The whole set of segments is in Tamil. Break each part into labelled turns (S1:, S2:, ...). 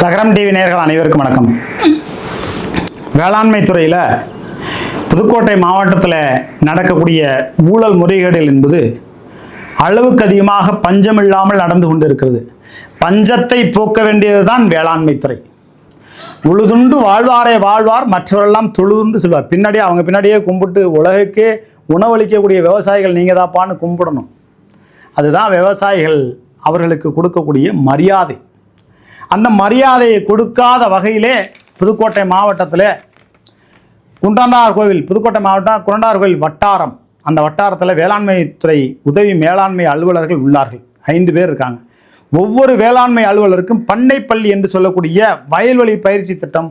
S1: சகரம் டிவி நேர்கள் அனைவருக்கும் வணக்கம். வேளாண்மை துறையில் புதுக்கோட்டை மாவட்டத்தில் நடக்கக்கூடிய ஊழல் முறைகேடுகள் என்பது அளவுக்கு அதிகமாக பஞ்சம் இல்லாமல் நடந்து கொண்டிருக்கிறது. பஞ்சத்தை போக்க வேண்டியதுதான் வேளாண்மை துறை. உழுதுண்டு வாழ்வாரே வாழ்வார் மற்றவரெல்லாம் தொழுதுண்டு செல்வார். பின்னாடியே அவங்க பின்னாடியே கும்பிட்டு உலகுக்கே உணவளிக்கக்கூடிய விவசாயிகள் நீங்கள் தாப்பான்னு கும்பிடணும். அதுதான் விவசாயிகள் அவர்களுக்கு கொடுக்கக்கூடிய மரியாதை. அந்த மரியாதையை கொடுக்காத வகையிலே புதுக்கோட்டை மாவட்டத்தில் குண்டனார் கோவில் புதுக்கோட்டை மாவட்டம் குண்டனார் கோவில் வட்டாரம். அந்த வட்டாரத்தில் வேளாண்மைத்துறை உதவி மேலாண்மை அலுவலர்கள் உள்ளார்கள். ஐந்து பேர் இருக்காங்க. ஒவ்வொரு வேளாண்மை அலுவலருக்கும் பண்ணைப்பள்ளி என்று சொல்லக்கூடிய வயல்வெளி பயிற்சி திட்டம்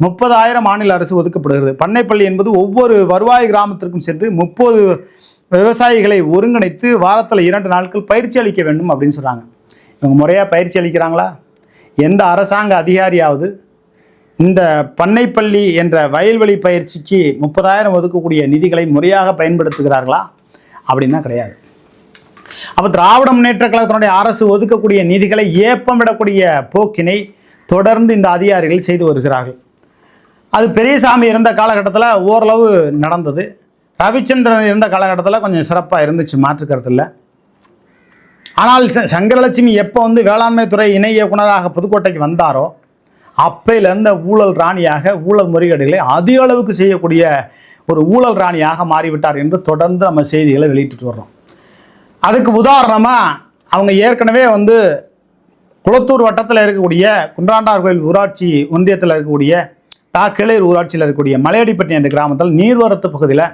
S1: முப்பதாயிரம் மாநில அரசு ஒதுக்கப்படுகிறது. பண்ணைப்பள்ளி என்பது ஒவ்வொரு வருவாய் கிராமத்திற்கும் சென்று முப்பது விவசாயிகளை ஒருங்கிணைத்து வாரத்தில் இரண்டு நாட்கள் பயிற்சி அளிக்க வேண்டும் அப்படின்னு சொல்கிறாங்க இவங்க முறையாக பயிற்சி அளிக்கிறாங்களா? எந்த அரசாங்க அதிகாரியாவது இந்த பண்ணைப்பள்ளி என்ற வயல்வெளி பயிற்சிக்கு முப்பதாயிரம் ஒதுக்கக்கூடிய நிதிகளை முறையாக பயன்படுத்துகிறார்களா? அப்படின்னா கிடையாது. அப்போ திராவிட முன்னேற்ற கழகத்தினுடைய அரசு ஒதுக்கக்கூடிய நிதிகளை ஏப்பம் விடக்கூடிய போக்கினை தொடர்ந்து இந்த அதிகாரிகள் செய்து வருகிறார்கள். அது பெரியசாமி இருந்த காலகட்டத்தில் ஓரளவு நடந்தது. ரவிச்சந்திரன் இருந்த காலகட்டத்தில் கொஞ்சம் சிறப்பாக இருந்துச்சு மாற்றுக்கிறது இல்லை. ஆனால் ச- சங்கரலட்சுமி எப்போ வந்து வேளாண்மை துறை இணை இயக்குநராக புதுக்கோட்டைக்கு வந்தாரோ அப்பையிலிருந்த ஊழல் ராணியாக ஊழல் முறைகேடுகளை அதிக அளவுக்கு செய்யக்கூடிய ஒரு ஊழல் ராணியாக மாறிவிட்டார் என்று தொடர்ந்து நம்ம செய்திகளை வெளியிட்டு வர்றோம். அதுக்கு உதாரணமாக அவங்க ஏற்கனவே வந்து குளத்தூர் வட்டத்தில் இருக்கக்கூடிய குன்றாண்டார் கோயில் ஊராட்சி ஒன்றியத்தில் இருக்கக்கூடிய தாக்கிளர் ஊராட்சியில் இருக்கக்கூடிய மலையடிப்பட்டி என்ற கிராமத்தில் நீர்வரத்து பகுதியில்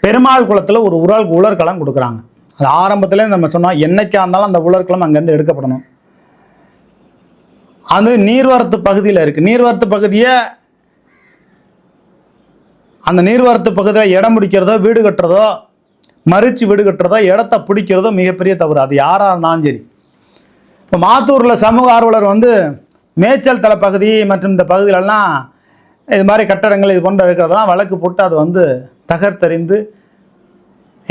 S1: பெருமாள் குளத்தில் ஒரு உரல் உலர்களம் கொடுக்குறாங்க. அது ஆரம்பத்தில் நம்ம சொன்னோம் என்னைக்கா இருந்தாலும் அந்த உலர்களம் அங்கேருந்து எடுக்கப்படணும். அது நீர்வரத்து பகுதியில் இருக்குது நீர்வரத்து பகுதியை அந்த நீர்வரத்து பகுதியில் இடம் பிடிக்கிறதோ வீடு கட்டுறதோ மறித்து வீடு கட்டுறதோ இடத்த பிடிக்கிறதோ மிகப்பெரிய தவறு. அது யாராக இருந்தாலும் சரி. இப்போ மாத்தூரில் சமூக ஆர்வலர் வந்து மேய்ச்சல் தலை பகுதி மற்றும் இந்த பகுதிகளெல்லாம் இது மாதிரி கட்டடங்கள் இது போன்ற இருக்கிறதெல்லாம் வழக்கு போட்டு அது வந்து தகர்த்தறிந்து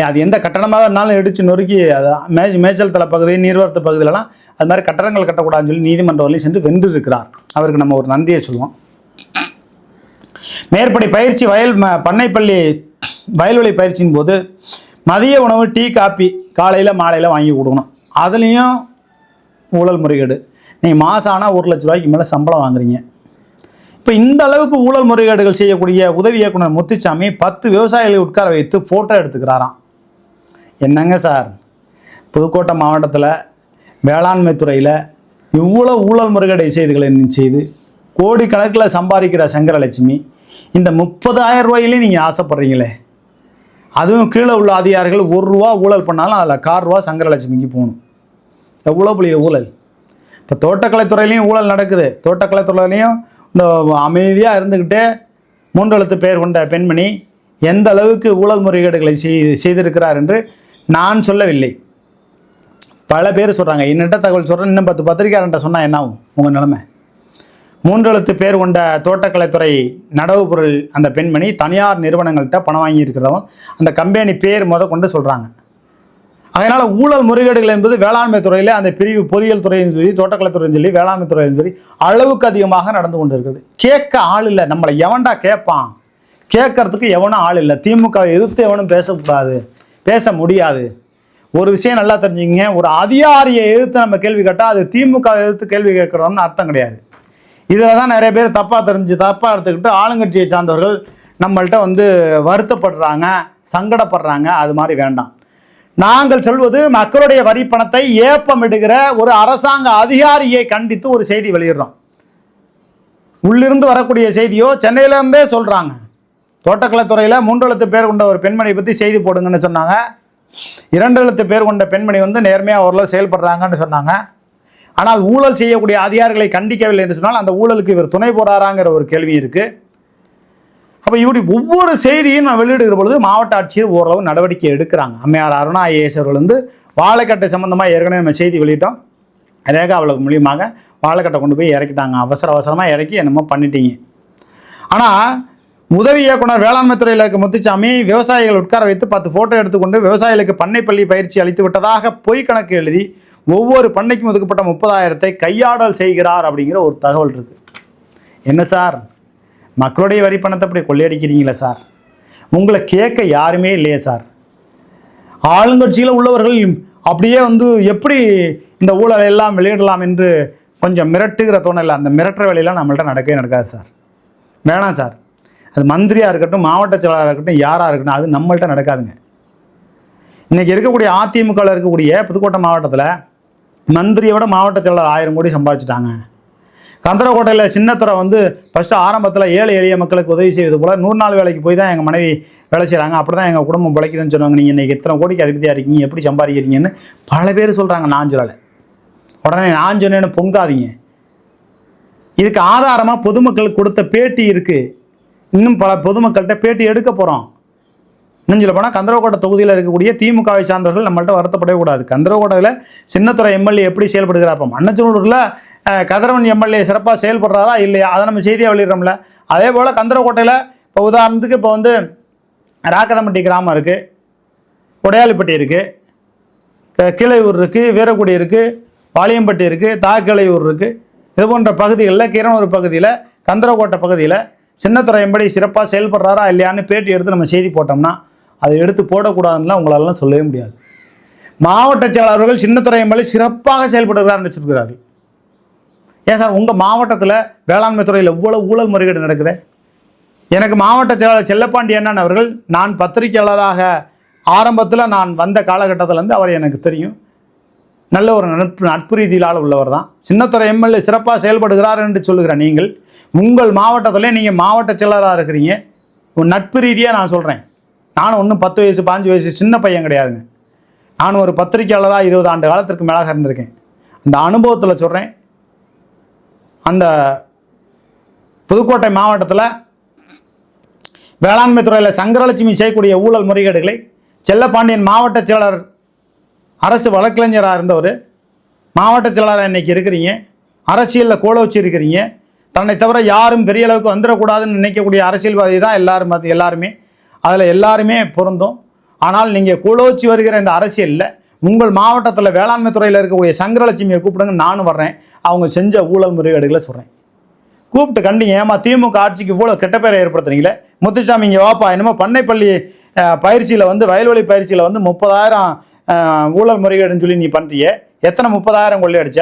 S1: அது எந்த கட்டணமாக இருந்தாலும் இடித்து நொறுக்கி அது மே மேய்ச்சல் தலை பகுதி நீர்வரத்து பகுதியிலலாம் அது மாதிரி கட்டடங்கள் கட்டக்கூடாதுன்னு சொல்லி நீதிமன்றம் வரையும் சென்று வென்று இருக்கிறார் அவருக்கு நம்ம ஒரு நன்றியை சொல்லுவோம். மேற்படி பயிற்சி வயல் ம- பண்ணைப்பள்ளி வயல்வெளி பயிற்சியின் போது மதிய உணவு டீ காப்பி காலையில் மாலையில் வாங்கி கொடுக்கணும். அதுலேயும் ஊழல் முறைகேடு. நீங்கள் மாதம் ஆனால் ஒரு லட்ச ரூபாய்க்கு மேலே சம்பளம் வாங்குறீங்க. இப்போ இந்த அளவுக்கு ஊழல் முறைகேடுகள் செய்யக்கூடிய உதவி இயக்குனர் முத்துச்சாமி பத்து விவசாயிகளை உட்கார வைத்து ஃபோட்டோ எடுத்துக்கிறாராம். என்னங்க சார்? புதுக்கோட்டை மாவட்டத்தில் வேளாண்மை துறையில் இவ்வளோ ஊழல் முறைகேடை செய்திகளை செய்து கோடிக்கணக்கில் சம்பாதிக்கிற சங்கரலட்சுமி இந்த முப்பதாயிரம் ரூபாயிலே நீங்கள் ஆசைப்பட்றீங்களே? அதுவும் கீழே உள்ள அதிகாரிகள் ஒரு ரூபா ஊழல் பண்ணாலும் அதில் கார் ரூபா சங்கரலட்சுமிக்கு போகணும். எவ்வளோ பெரிய ஊழல்? இப்போ தோட்டக்கலைத்துறையிலையும் ஊழல் நடக்குது. தோட்டக்கலைத்துறையிலையும் இந்த அமைதியாக இருந்துக்கிட்டே மூன்றெழுத்து பெயர் கொண்ட பெண்மணி எந்த அளவுக்கு ஊழல் முறைகேடுகளை செய்திருக்கிறார் என்று நான் சொல்லவில்லை. பல பேர் சொல்கிறாங்க என்னட்ட தகவல் சொல்கிறேன் இன்னும் பத்து பத்திரிக்கையாளர்கிட்ட சொன்னால் என்ன ஆகும்? உங்கள் நிலைமை? மூன்றெழுத்து பேர் கொண்ட தோட்டக்கலைத்துறை நடவு பொருள் அந்த பெண்மணி தனியார் நிறுவனங்கள்கிட்ட பணம் வாங்கி இருக்கிறதும் அந்த கம்பெனி பேர் முத கொண்டு சொல்கிறாங்க அதனால் ஊழல் முறைகேடுகள் என்பது வேளாண்மை துறையில் அந்த பிரிவு பொறியியல் துறையும் சொல்லி தோட்டக்கலைத்துறையும் சொல்லி வேளாண்மை துறையும் சொல்லி அளவுக்கு அதிகமாக நடந்து கொண்டு இருக்குது கேட்க ஆள் இல்லை. நம்மளை எவன்டா கேட்பான்? கேட்கறதுக்கு எவனும் ஆள் இல்லை. திமுகவை எதிர்த்து எவனும் பேசக்கூடாது. பேச முடியாது. ஒரு விஷயம் நல்லா தெரிஞ்சுங்க ஒரு அதிகாரியை எதிர்த்து நம்ம கேள்வி கேட்டால் அது திமுக எதிர்த்து கேள்வி கேட்குறோம்னு அர்த்தம் கிடையாது. இதில் தான் நிறைய பேர் தப்பாக தெரிஞ்சு தப்பாக எடுத்துக்கிட்டு ஆளுங்கட்சியை சார்ந்தவர்கள் நம்மள்கிட்ட வந்து வருத்தப்படுறாங்க சங்கடப்படுறாங்க. அது மாதிரி வேண்டாம். நாங்கள் சொல்வது மக்களுடைய வரி பணத்தை ஏப்பமிடுகிற ஒரு அரசாங்க அதிகாரியை கண்டித்து ஒரு செய்தி வெளியிடுறோம். உள்ளிருந்து வரக்கூடிய செய்தியோ சென்னையிலேருந்தே சொல்கிறாங்க தோட்டக்கலைத்துறையில் மூன்று எழுத்து பேர் கொண்ட ஒரு பெண்மணி பற்றி செய்தி போடுங்கன்னு சொன்னாங்க. இரண்டு எழுத்து பேர் கொண்ட பெண்மணி வந்து நேர்மையாக ஓரளவு செயல்படுறாங்கன்னு சொன்னாங்க. ஆனால் ஊழல் செய்யக்கூடிய அதிகாரிகளை கண்டிக்கவில்லை என்று சொன்னால் அந்த ஊழலுக்கு இவர் துணை போறாராங்கிற ஒரு கேள்வி இருக்குது அப்போ இப்படி ஒவ்வொரு செய்தியும் நான் வெளியிடுகிற பொழுது மாவட்ட ஆட்சியர் ஓரளவு நடவடிக்கை எடுக்கிறாங்க. அம்மையார் அருணா ஐஏஎஸ் அவர்கள் வந்து வாழைக்கட்டை சம்மந்தமாக ஏற்கனவே நம்ம செய்தி வெளியிட்டோம். ரேகா அவளுக்கு மூலியமாக வாழைக்கட்டை கொண்டு போய் இறக்கிட்டாங்க. அவசர அவசரமாக இறக்கி என்னமோ பண்ணிட்டீங்க. ஆனால் உதவி இயக்குனர் வேளாண்மை துறையில் இருக்க முத்துச்சாமி விவசாயிகள் உட்கார வைத்து பத்து ஃபோட்டோ எடுத்துக்கொண்டு விவசாயிகளுக்கு பண்ணைப்பள்ளி பயிற்சி அளித்து விட்டதாக பொய் கணக்கு எழுதி ஒவ்வொரு பண்ணைக்கும் ஒதுக்கப்பட்ட முப்பதாயிரத்தை கையாடல் செய்கிறார் அப்படிங்கிற ஒரு தகவல் இருக்குது என்ன சார்? மக்களுடைய வரி பணத்தை அப்படி கொள்ளையடிக்கிறீங்களே சார்? உங்களை கேட்க யாருமே இல்லையே சார். ஆளுங்கட்சியில் உள்ளவர்கள் அப்படியே வந்து எப்படி இந்த ஊழலை எல்லாம் வெளியிடலாம் என்று கொஞ்சம் மிரட்டுகிற தோணலை அந்த மிரட்டுற வேலையெல்லாம் நம்மள்ட்ட நடக்கவே நடக்காது சார். வேணாம் சார். அது மந்திரியாக இருக்கட்டும் மாவட்ட செயலாளராக இருக்கட்டும் யாராக இருக்கட்டும் அது நம்மள்ட்ட நடக்காதுங்க. இன்றைக்கி இருக்கக்கூடிய அதிமுகவில் இருக்கக்கூடிய புதுக்கோட்டை மாவட்டத்தில் மந்திரியை விட மாவட்ட செயலாளர் ஆயிரம் கோடி சம்பாதிச்சிட்டாங்க. கந்தரக்கோட்டையில் சின்னத்துறை வந்து ஃபஸ்ட்டு ஆரம்பத்தில் ஏழை எளிய மக்களுக்கு உதவி செய்வது போல் நூறு நாள் வேலைக்கு போய் தான் எங்கள் மனைவி வேலை செய்கிறாங்க அப்படி தான் எங்கள் குடும்பம் பிழைக்குதுன்னு சொன்னாங்க நீங்கள் இன்றைக்கி எத்தனை கோடிக்கு அதிபதியாக இருக்கீங்க எப்படி சம்பாதிக்கிறீங்கன்னு பல பேர் சொல்கிறாங்க நான் சொல்லலை. உடனே நான் சொன்னேன்னு பொங்காதீங்க. இதுக்கு ஆதாரமாக பொதுமக்களுக்கு கொடுத்த பேட்டி இருக்குது இன்னும் பல பொதுமக்கள்கிட்ட பேட்டி எடுக்க போகிறோம் இன்னும் சொல்ல போனால் கந்தரகோட்டை தொகுதியில் இருக்கக்கூடிய திமுகவை சார்ந்தவர்கள் நம்மள்ட்ட வருத்தப்படவே கூடாது. கந்தரகோட்டையில் சின்னத்துறை எம்எல்ஏ எப்படி செயல்படுகிறார்? அப்போ மன்னச்சனூரில் கதிரவன் எம்எல்ஏ சிறப்பாக செயல்படுறாரா இல்லையா? அதை நம்ம செய்தியாக வெளியிடறோம்ல. அதே போல் கந்தரகோட்டையில் இப்போ உதாரணத்துக்கு இப்போ வந்து ராக்கதம்பட்டி கிராமம் இருக்குது உடையாளிப்பட்டி இருக்குது கீழையூர் இருக்குது வீரக்குடி இருக்குது வாலியம்பட்டி இருக்குது தாக்கிளையூர் இருக்குது இது போன்ற பகுதிகளில் கிரணூர் பகுதியில் கந்தரக்கோட்டை பகுதியில் சின்னத்துறை எம்படி சிறப்பாக செயல்படுறாரா இல்லையான்னு பேட்டி எடுத்து நம்ம செய்தி போட்டோம்னா அதை எடுத்து போடக்கூடாதுன்னா உங்களாலலாம் சொல்லவே முடியாது. மாவட்ட செயலாளர்கள் சின்னத்துறை எம்படி சிறப்பாக செயல்படுகிறார்னு வச்சுருக்கிறார்கள். ஏன் சார் உங்கள் மாவட்டத்தில் வேளாண்மை துறையில் எவ்வளோ ஊழல் முறைகேடு நடக்குது? எனக்கு மாவட்ட செயலாளர் செல்லப்பாண்டி அண்ணன் அவர்கள் நான் பத்திரிகையாளராக ஆரம்பத்தில் நான் வந்த காலகட்டத்திலேருந்து அவர் எனக்கு தெரியும். நல்ல ஒரு நட்பு நட்பு ரீதியிலால் உள்ளவர் தான் சின்னத்துறை எம்எல்ஏ சிறப்பாக செயல்படுகிறார் என்று சொல்லுகிற நீங்கள் உங்கள் மாவட்டத்திலே நீங்கள் மாவட்ட செயலராக இருக்கிறீங்க. நட்பு ரீதியாக நான் சொல்கிறேன் நானும் ஒன்றும் பத்து வயசு பாஞ்சு வயசு சின்ன பையன் கிடையாதுங்க. நானும் ஒரு பத்திரிகையாளராக இருபது ஆண்டு காலத்திற்கு மேலாக இருந்திருக்கேன். அந்த அனுபவத்தில் சொல்கிறேன் அந்த புதுக்கோட்டை மாவட்டத்தில் வேளாண்மை துறையில் சங்கரலட்சுமி செய்யக்கூடிய ஊழல் முறைகேடுகளை செல்லப்பாண்டியன் மாவட்ட செயலர் அரசு வழக்கறிஞராக இருந்தவர். மாவட்ட செயலாளராக இன்னைக்கு இருக்கிறீங்க. அரசியலில் கோல வச்சு இருக்கிறீங்க. தன்னை தவிர யாரும் பெரிய அளவுக்கு வந்துடக்கூடாதுன்னு நினைக்கக்கூடிய அரசியல்வாதி தான் எல்லாரும் அது எல்லாருமே. அதில் எல்லாருமே பொருந்தும். ஆனால் நீங்கள் கோலோச்சி வருகிற இந்த அரசியலில் உங்கள் மாவட்டத்தில் வேளாண்மை துறையில் இருக்கக்கூடிய சங்கரலட்சுமியை கூப்பிடுங்க நானும் வர்றேன். அவங்க செஞ்ச ஊழல் முறைகேடுகளை சொல்கிறேன் கூப்பிட்டு கண்டிங்க ஏமா திமுக ஆட்சிக்கு இவ்வளோ கெட்ட பேரை ஏற்படுத்துறீங்களே? முத்துசாமி இங்கே வாப்பா என்னமோ பண்ணைப்பள்ளி பயிற்சியில் வந்து வயல்வெளி பயிற்சியில் வந்து முப்பதாயிரம் ஊழல் முறைகேடுன்னு சொல்லி நீ பண்ணுறியே எத்தனை முப்பதாயிரம் கொள்ளையடிச்ச?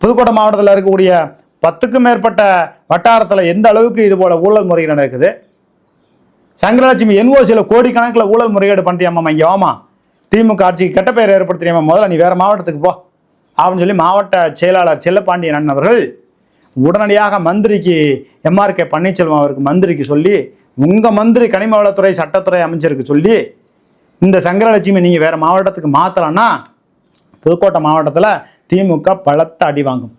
S1: புதுக்கோட்டை மாவட்டத்தில் இருக்கக்கூடிய பத்துக்கும் மேற்பட்ட வட்டாரத்தில் எந்த அளவுக்கு இது போல் ஊழல் முறைகேடு நடக்குது? சங்கரலட்சுமி என்ஓசியில் கோடிக்கணக்கில் ஊழல் முறைகேடு பண்ணிட்டியாம்மா இங்கே வாமா. திமுக ஆட்சிக்கு கெட்ட பெயர் ஏற்படுத்தினியாம்மா முதல்ல நீ வேறு மாவட்டத்துக்கு போ. அப்படின்னு சொல்லி மாவட்ட செயலாளர் செல்லப்பாண்டியன் அண்ணன் அவர்கள் உடனடியாக மந்திரிக்கு எம்ஆர்கே பன்னீர்செல்வம் அவருக்கு மந்திரிக்கு சொல்லி உங்கள் மந்திரி கனிம வளத்துறை சட்டத்துறை அமைச்சருக்கு சொல்லி இந்த சங்கரலட்சுமி நீங்கள் வேறு மாவட்டத்துக்கு மாற்றலான்னா புதுக்கோட்டை மாவட்டத்தில் திமுக பலத்த அடி வாங்கும்.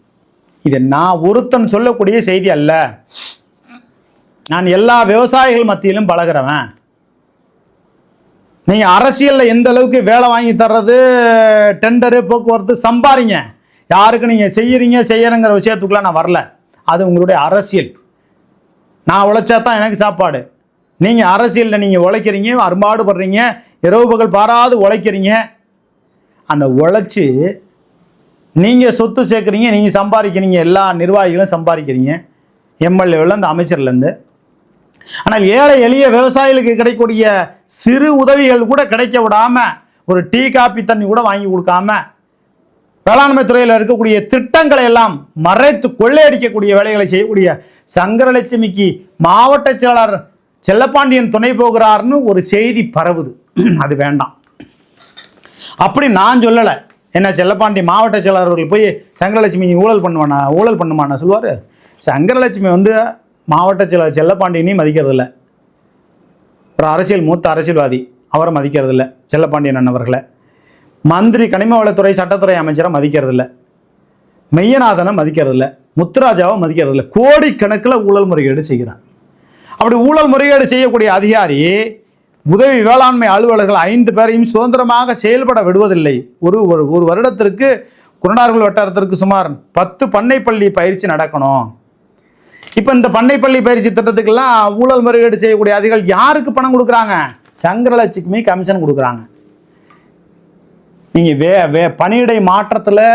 S1: இது நான் ஒருத்தன் சொல்லக்கூடிய செய்தி அல்ல. நான் எல்லா விவசாயிகள் மத்தியிலும் பழகிறவன். நீங்கள் அரசியலில் எந்த அளவுக்கு வேலை வாங்கி தர்றது டெண்டரு போக்குவரத்து சம்பாரிங்க. யாருக்கு நீங்கள் செய்கிறீங்க செய்யறங்கிற விஷயத்துக்குலாம் நான் வரல. அது உங்களுடைய அரசியல். நான் உழைச்சா தான் எனக்கு சாப்பாடு. நீங்கள் அரசியலில் நீங்கள் உழைக்கிறீங்க அரும்பாடுபடுறீங்க இரவு பகல் பாராது உழைக்கிறீங்க. அந்த உழைச்சி நீங்கள் சொத்து சேர்க்குறீங்க நீங்கள் சம்பாதிக்கிறீங்க எல்லா நிர்வாகிகளும் சம்பாதிக்கிறீங்க. எம்எல்ஏவில் அந்த அமைச்சர்லேருந்து ஆனால் ஏழை எளிய விவசாயிகளுக்கு கிடைக்கக்கூடிய சிறு உதவிகள் கூட கிடைக்க விடாமல் ஒரு டீ காப்பி தண்ணி கூட வாங்கி கொடுக்காம வேளாண்மை துறையில் இருக்கக்கூடிய திட்டங்களை எல்லாம் மறைத்து கொள்ளையடிக்கக்கூடிய வேலைகளை செய்யக்கூடிய சங்கரலட்சுமிக்கு மாவட்ட செயலாளர் செல்லப்பாண்டியன் துணை போகிறார்னு ஒரு செய்தி பரவுது. அது வேண்டாம். அப்படி நான் சொல்லலை. என்ன செல்லப்பாண்டி மாவட்ட செயலாளர்கள் போய் சங்கரலட்சுமி நீ ஊழல் பண்ணுவானா ஊழல் பண்ணுமானா சொல்லுவார். சங்கரலட்சுமி வந்து மாவட்ட செயலாளர் செல்லப்பாண்டியனையும் மதிக்கிறதில்ல. ஒரு அரசியல் மூத்த அரசியல்வாதி அவரை மதிக்கிறதில்ல செல்லப்பாண்டியன் அண்ணவர்களை மந்திரி கனிம வளத்துறை சட்டத்துறை அமைச்சரை மதிக்கிறதில்ல. மெய்யநாதனை மதிக்கிறதில்ல. முத்துராஜாவை மதிக்கிறதில்ல. கோடிக்கணக்கில் ஊழல் முறைகேடு செய்கிறான் அப்படி ஊழல் முறைகேடு செய்யக்கூடிய அதிகாரி உதவி வேளாண்மை அலுவலர்கள் ஐந்து பேரையும் சுதந்திரமாக செயல்பட விடுவதில்லை. ஒரு ஒரு ஒரு வருடத்திற்கு குருநார்கள் வட்டாரத்திற்கு சுமார் பத்து பண்ணைப்பள்ளி பயிற்சி நடக்கணும். இப்போ இந்த பண்ணைப்பள்ளி பயிற்சி திட்டத்துக்கெல்லாம் ஊழல் முறைகேடு செய்யக்கூடிய அதிகாரிகள் யாருக்கு பணம் கொடுக்குறாங்க? சங்கரலட்சுமி கமிஷன் கொடுக்குறாங்க. நீங்கள் வே வே பணியிடை மாற்றத்தில்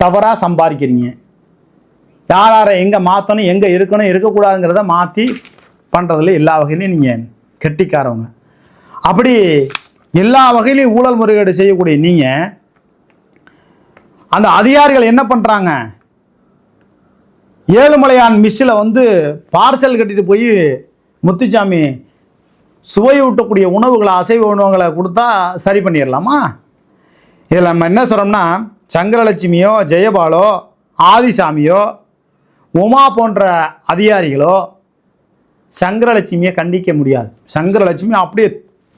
S1: தவறாக சம்பாதிக்கிறீங்க. யார் யாரை எங்கே மாற்றணும் எங்கே இருக்கணும் இருக்கக்கூடாதுங்கிறத மாற்றி பண்ணுறதுல எல்லா வகையிலையும் நீங்கள் கெட்டிக்காரவங்க. அப்படி எல்லா வகையிலையும் ஊழல் முறைகேடு செய்யக்கூடிய நீங்கள் அந்த அதிகாரிகள் என்ன பண்ணுறாங்க ஏழுமலையான் மிஸ்ஸில் வந்து பார்சல் கட்டிட்டு போய் முத்துச்சாமி சுவையூட்டக்கூடிய உணவுகளை அசைவ உணவுகளை கொடுத்தா சரி பண்ணிடலாமா இதில் நம்ம என்ன சொல்கிறோம்னா சங்கரலட்சுமியோ ஜெயபாலோ ஆதிசாமியோ உமா போன்ற அதிகாரிகளோ சங்கரலட்சுமியை கண்டிக்க முடியாது. சங்கரலட்சுமி அப்படியே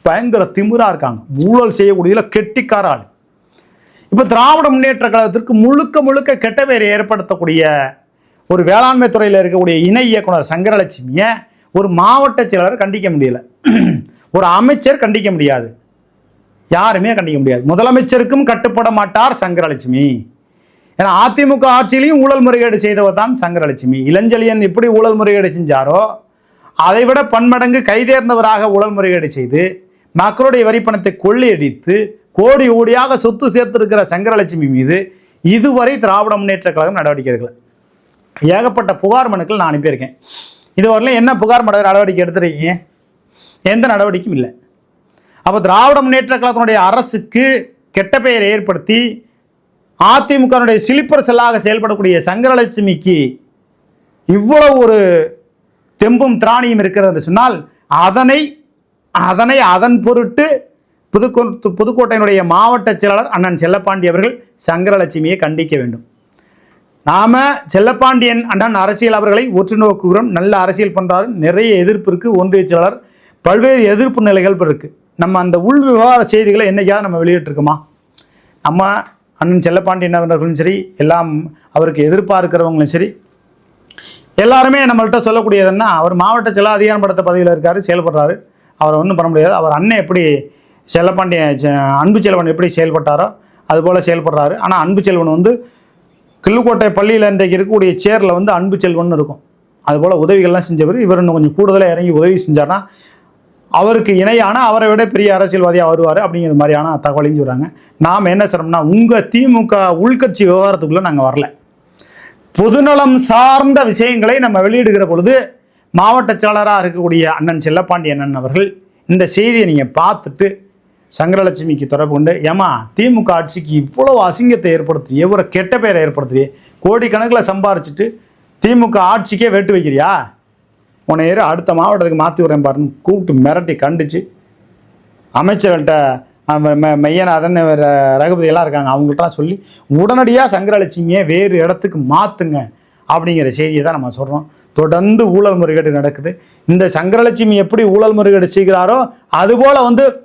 S1: பயங்கர திமிராக இருக்காங்க. ஊழல் செய்யக்கூடியதில் கெட்டிக்கார ஆள் இப்போ திராவிட முன்னேற்ற கழகத்திற்கு முழுக்க முழுக்க கெட்ட பேர் ஏற்படுத்தக்கூடிய ஒரு வேளாண்மை துறையில் இருக்கக்கூடிய இணை இயக்குனர் சங்கரலட்சுமியை ஒரு மாவட்ட செயலர் கண்டிக்க முடியல. ஒரு அமைச்சர் கண்டிக்க முடியாது. யாருமே கண்டிக்க முடியாது. முதலமைச்சருக்கும் கட்டுப்பட மாட்டார் சங்கரலட்சுமி. ஏன்னா அதிமுக ஆட்சியிலையும் ஊழல் முறைகேடு செய்தவர் தான் சங்கரலட்சுமி. இளஞ்செழியன் எப்படி ஊழல் முறைகேடு செஞ்சாரோ அதைவிட பன்மடங்கு கைதேர்ந்தவராக ஊழல் முறைகேடு செய்து மக்களுடைய வரிப்பணத்தை கொள்ளையடித்து கோடி கோடியாக சொத்து சேர்த்திருக்கிற சங்கரலட்சுமி மீது இதுவரை திராவிட முன்னேற்ற கழகம் நடவடிக்கை எடுக்கல. ஏகப்பட்ட புகார் மனுக்கள் நான் அனுப்பியிருக்கேன். இதுவரையிலும் என்ன புகார் மனு நடவடிக்கை எடுத்துருக்கீங்க? எந்த நடவடிக்கையும் இல்லை. அப்போ திராவிட முன்னேற்ற கழகத்தினுடைய அரசுக்கு கெட்ட பெயரை ஏற்படுத்தி அதிமுகனுடைய சிலிப்பர் செல்லாக செயல்படக்கூடிய சங்கரலட்சுமிக்கு இவ்வளவு ஒரு தெம்பும் திராணியும் இருக்கிறது என்று சொன்னால் அதனை அதனை அதன் பொருட்டு புதுக்கோ புதுக்கோட்டையினுடைய மாவட்ட செயலாளர் அண்ணன் செல்லப்பாண்டி அவர்கள் சங்கரலட்சுமியை கண்டிக்க வேண்டும். நாம் செல்லப்பாண்டியன் அண்ணன் அரசியல் அவர்களை ஒற்று நோக்குகிறோம். நல்ல அரசியல் பண்றாரு. நிறைய எதிர்ப்பு இருக்குது ஒன்றிய செயலாளர் பல்வேறு எதிர்ப்பு நிலைகள் இருக்குது நம்ம அந்த உள் விவகார செய்திகளை என்னைக்காவது நம்ம வெளியிட்டிருக்கோமா? நம்ம அண்ணன் செல்லப்பாண்டியன் அவர்களும் சரி எல்லாம் அவருக்கு எதிர்ப்பாக இருக்கிறவங்களும் சரி எல்லாருமே நம்மள்கிட்ட சொல்லக்கூடியதுன்னா அவர் மாவட்ட செல்ல அதிகாரப்படுத்த பதவியில் இருக்கார் செயல்படுறாரு. அவரை ஒன்றும் பண்ண முடியாது. அவர் அண்ணன் எப்படி செல்லப்பாண்டிய அன்பு செல்வன் எப்படி செயல்பட்டாரோ அதுபோல் செயல்படுறாரு. ஆனால் அன்பு செல்வன் வந்து கிள்ளுக்கோட்டை பள்ளியில் இன்றைக்கு இருக்கக்கூடிய சேரில் வந்து அன்பு செல்வன் இருக்கும். அதுபோல் உதவிகள்லாம் செஞ்சவர். இவர் இன்னும் கொஞ்சம் கூடுதலாக இறங்கி உதவி செஞ்சார்னா அவருக்கு இணையான அவரை விட பெரிய அரசியல்வாதியாக வருவார் அப்படிங்கிற மாதிரியான தகவலையும் சொல்கிறாங்க நாம் என்ன சொல்கிறோம்னா உங்கள் திமுக உள்கட்சி விவகாரத்துக்குள்ளே நாங்கள் வரல. பொதுநலம் சார்ந்த விஷயங்களை நம்ம வெளியிடுகிற பொழுது மாவட்ட செயலராக இருக்கக்கூடிய அண்ணன் செல்லப்பாண்டி அண்ணன் அவர்கள் இந்த செய்தியை நீங்கள் பார்த்துட்டு சங்கரலட்சுமிக்கு தொடர்பு கொண்டு ஏமா திமுக ஆட்சிக்கு இவ்வளோ அசிங்கத்தை ஏற்படுத்தி எவ்வளோ கெட்ட பெயரை ஏற்படுத்துறியே? கோடிக்கணக்கில் சம்பாரிச்சிட்டு திமுக ஆட்சிக்கே வெட்டு வைக்கிறியா? உன்னை ஏறு அடுத்த மாவட்டத்துக்கு மாற்றி விட்றேன் பாருன்னு கூப்பிட்டு மிரட்டி கண்டிச்சு. அமைச்சர்கள்ட்ட மெ- மெய்யநாதன் வேற ரகுபதி எல்லாம் இருக்காங்க. அவங்கள்ட்டலாம் சொல்லி உடனடியாக சங்கரலட்சுமியை வேறு இடத்துக்கு மாற்றுங்க அப்படிங்கிற செய்தியை தான் நம்ம சொல்கிறோம் தொடர்ந்து ஊழல் முறைகேடு நடக்குது. இந்த சங்கரலட்சுமி எப்படி ஊழல் முறைகேடு செய்கிறாரோ அதுபோல் வந்து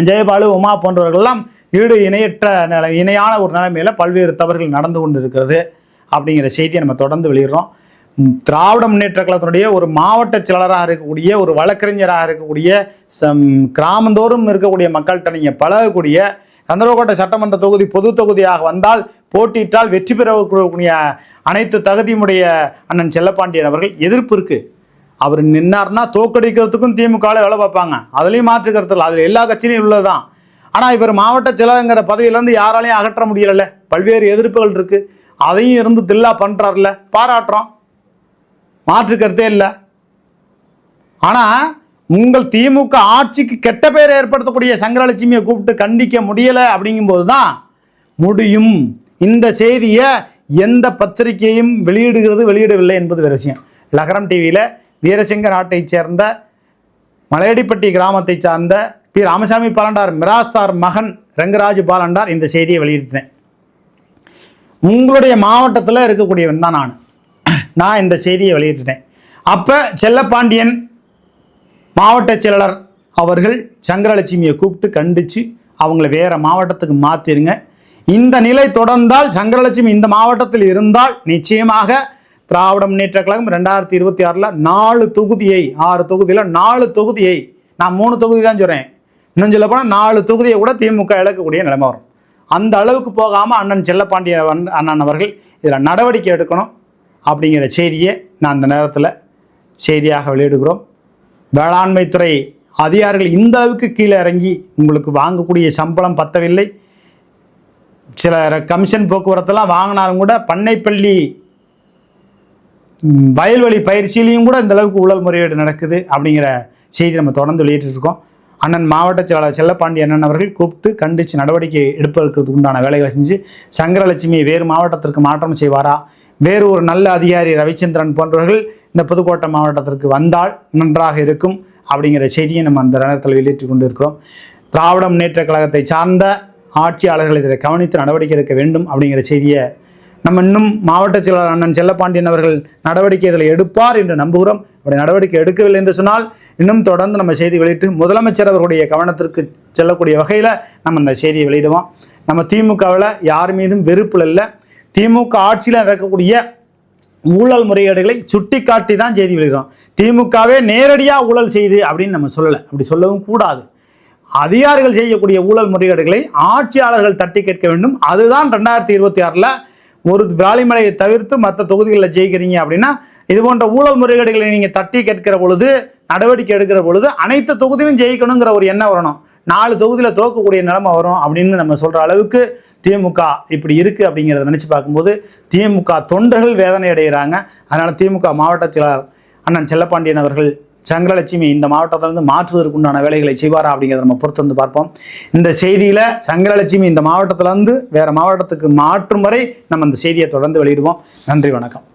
S1: ஜெயபாலு உமா போன்றவர்கள்லாம் ஈடு இணையற்ற நிலை இணையான ஒரு நிலைமையில் பல்வேறு தவறுகள் நடந்து கொண்டு இருக்கிறது அப்படிங்கிற செய்தியை நம்ம தொடர்ந்து வெளியிடுறோம். திராவிட முன்னேற்ற கழகத்தினுடைய ஒரு மாவட்ட செயலராக இருக்கக்கூடிய ஒரு வழக்கறிஞராக இருக்கக்கூடிய சம் கிராமந்தோறும் இருக்கக்கூடிய மக்கள்கிட்ட நீங்கள் பழகக்கூடிய கந்தரகோட்டை சட்டமன்ற தொகுதி பொது தொகுதியாக வந்தால் போட்டியிட்டால் வெற்றி பெறக்கூடிய அனைத்து தகுதியுடைய அண்ணன் செல்லப்பாண்டியன் அவர்கள் எதிர்ப்பு இருக்குது அவர் நின்னார்னா தோக்கடிக்கிறதுக்கும் திமுகவில் வேலை பார்ப்பாங்க. அதுலேயும் மாற்று கருத்து இல்லை. அதில் எல்லா கட்சியிலையும் உள்ளதுதான். ஆனால் இவர் மாவட்ட செயலகங்கிற பதவியிலேருந்து யாராலையும் அகற்ற முடியலை பல்வேறு எதிர்ப்புகள் இருக்குது அதையும் இருந்து தில்லா பண்ணுறாருல பாராட்டுறோம். மாற்று கருத்தே இல்லை. ஆனால் உங்கள் திமுக ஆட்சிக்கு கெட்ட பேர் ஏற்படுத்தக்கூடிய சங்கரலட்சுமியை கூப்பிட்டு கண்டிக்க முடியலை அப்படிங்கும்போது தான் முடியும். இந்த செய்தியை எந்த பத்திரிகையும் வெளியிடுகிறது வெளியிடவில்லை என்பது வேறு விஷயம். லகரம் டிவியில் வீரசிங்கர் நாட்டைச் சேர்ந்த மலையடிப்பட்டி கிராமத்தை சார்ந்த பி. ராமசாமி பாலண்டார் மிராஸ்தார் மகன் ரங்கராஜ் பாலண்டார் இந்த செய்தியை வெளியிட்டேன். உங்களுடைய மாவட்டத்தில் இருக்கக்கூடியவன் தான் நான். நான் இந்த செய்தியை வெளியிட்டுட்டேன். அப்போ செல்லப்பாண்டியன் மாவட்ட செயலாளர் அவர்கள் சங்கரலட்சுமியை கூப்பிட்டு கண்டித்து அவங்கள வேறு மாவட்டத்துக்கு மாற்றிருங்க இந்த நிலை தொடர்ந்தால் சங்கரலட்சுமி இந்த மாவட்டத்தில் இருந்தால் நிச்சயமாக திராவிட முன்னேற்ற கழகம் ரெண்டாயிரத்தி இருபத்தி ஆறில் நாலு தொகுதியை ஆறு தொகுதியில் நாலு தொகுதியை நான் மூணு தொகுதி தான் சொல்கிறேன் இன்னும் சொல்ல போனால் நாலு தொகுதியை கூட திமுக இழக்கக்கூடிய நிலைமை வரும். அந்த அளவுக்கு போகாமல் அண்ணன் செல்லப்பாண்டியன் அண்ணன் அவர்கள் இதில் நடவடிக்கை எடுக்கணும். அப்படிங்கிற செய்தியை நான் இந்த நேரத்தில் செய்தியாக வெளியிடுகிறோம். வேளாண்மைத்துறை அதிகாரிகள் இந்த அளவுக்கு கீழே இறங்கி உங்களுக்கு வாங்கக்கூடிய சம்பளம் பத்தவில்லை. சில கமிஷன் போக்குவரத்தெல்லாம் வாங்கினாலும் கூட பண்ணைப்பள்ளி வயல்வெளி பயிற்சியிலையும் கூட இந்த அளவுக்கு ஊழல் முறையீடு நடக்குது அப்படிங்கிற செய்தி நம்ம தொடர்ந்து வெளியிட்டிருக்கோம். அண்ணன் மாவட்ட செயலாளர் செல்லப்பாண்டி அண்ணன் அவர்கள் கூப்பிட்டு கண்டித்து நடவடிக்கை எடுப்பதற்கு உண்டான வேலைகளை செஞ்சு சங்கரலட்சுமியை வேறு மாவட்டத்திற்கு மாற்றம் செய்வாரா வேறு ஒரு நல்ல அதிகாரி ரவிச்சந்திரன் போன்றவர்கள் இந்த புதுக்கோட்டை மாவட்டத்திற்கு வந்தால் நன்றாக இருக்கும் அப்படிங்கிற செய்தியை நம்ம அந்த நேரத்தில் வெளியிட்டு கொண்டு இருக்கிறோம் திராவிட முன்னேற்ற கழகத்தை சார்ந்த ஆட்சியாளர்கள் இதை கவனித்து நடவடிக்கை எடுக்க வேண்டும் அப்படிங்கிற செய்தியை நம்ம இன்னும் மாவட்ட செயலாளர் அண்ணன் செல்லப்பாண்டியன் அவர்கள் நடவடிக்கை இதில் எடுப்பார் என்று நம்புகிறோம். அப்படி நடவடிக்கை எடுக்கவில்லை என்று சொன்னால் இன்னும் தொடர்ந்து நம்ம செய்தி வெளியிட்டு முதலமைச்சர் அவர்களுடைய கவனத்திற்கு செல்லக்கூடிய வகையில் நம்ம அந்த செய்தியை வெளியிடுவோம். நம்ம திமுகவில் யார் மீதும் வெறுப்பில் இல்லை. திமுக ஆட்சியில் நடக்கக்கூடிய ஊழல் முறையீடுகளை சுட்டி காட்டி தான் செய்தி வெளியிடுறோம். திமுகவே நேரடியாக ஊழல் செய்து அப்படின்னு நம்ம சொல்லலை. அப்படி சொல்லவும் கூடாது. அதிகாரிகள் செய்யக்கூடிய ஊழல் முறையீடுகளை ஆட்சியாளர்கள் தட்டி கேட்க வேண்டும். அதுதான் ரெண்டாயிரத்தி இருபத்தி ஆறில் ஒரு விராலிமலையை தவிர்த்து மற்ற தொகுதிகளில் ஜெயிக்கிறீங்க அப்படின்னா இது போன்ற ஊழல் முறைகேடுகளை நீங்கள் தட்டி கேட்கிற பொழுது நடவடிக்கை எடுக்கிற பொழுது அனைத்து தொகுதியும் ஜெயிக்கணுங்கிற ஒரு எண்ணம் வரணும். நாலு தொகுதியில் தோக்கக்கூடிய நிலைமை வரும் அப்படின்னு நம்ம சொல்கிற அளவுக்கு திமுக இப்படி இருக்குது அப்படிங்கிறத நினச்சி பார்க்கும்போது திமுக தொண்டர்கள் வேதனை அடைகிறாங்க. அதனால் திமுக மாவட்ட செயலாளர் அண்ணன் செல்லப்பாண்டியன் அவர்கள் சங்கரலட்சுமி இந்த மாவட்டத்திலிருந்து மாற்றுவதற்குண்டான வேலைகளை செய்வாரா அப்படிங்கிறத நம்ம பொறுத்து வந்து பார்ப்போம். இந்த செய்தியில் சங்கரலட்சுமி இந்த மாவட்டத்திலேருந்து வேறு மாவட்டத்துக்கு மாற்றும் வரை நம்ம இந்த செய்தியை தொடர்ந்து வெளியிடுவோம். நன்றி வணக்கம்.